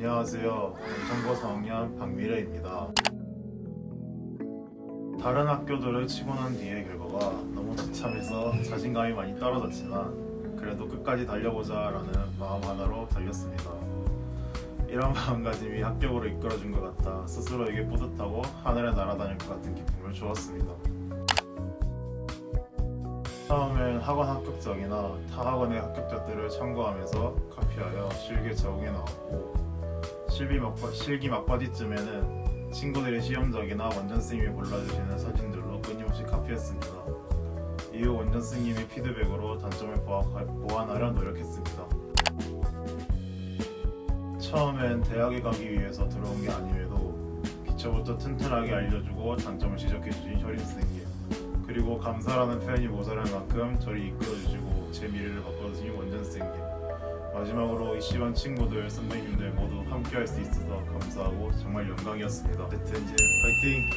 안녕하세요. 4학년 박미래입니다. 다른 학교들을 치고 난 뒤의 결과가 너무 처참해서 자신감이 많이 떨어졌지만 그래도 끝까지 달려보자 라는 마음 하나로 달렸습니다. 이런 마음가짐이 합격으로 이끌어준 것 같아 스스로에게 뿌듯하고 하늘에 날아다닐 것 같은 기쁨을 주었습니다. 처음엔 학원 합격장이나 타 학원의 합격자들을 참고하면서 카피하여 실기에 적응해 나왔고 실기 막바, 실기 막바지쯤에는 친구들의 시험작이나 원전 스님이 골라주시는 사진들로 끊임없이 카피했습니다. 이후 원전 스님의 피드백으로 단점을 보완하- 보완하려 노력했습니다. 처음엔 대학에 가기 위해서 들어온 게 아님에도 기초부터 튼튼하게 알려주고 단점을 지적해주신 혈인 선생님 그리고 감사라는 표현이 모자랄 만큼 저를 이끌어주시고 제 미래를 바꿔주신 원전 선생님 마지막으로 이 시반 친구들 선배님들 모두 함께 할 수 있어서 감사하고 정말 영광이었습니다. 어쨌든 이제 파이팅!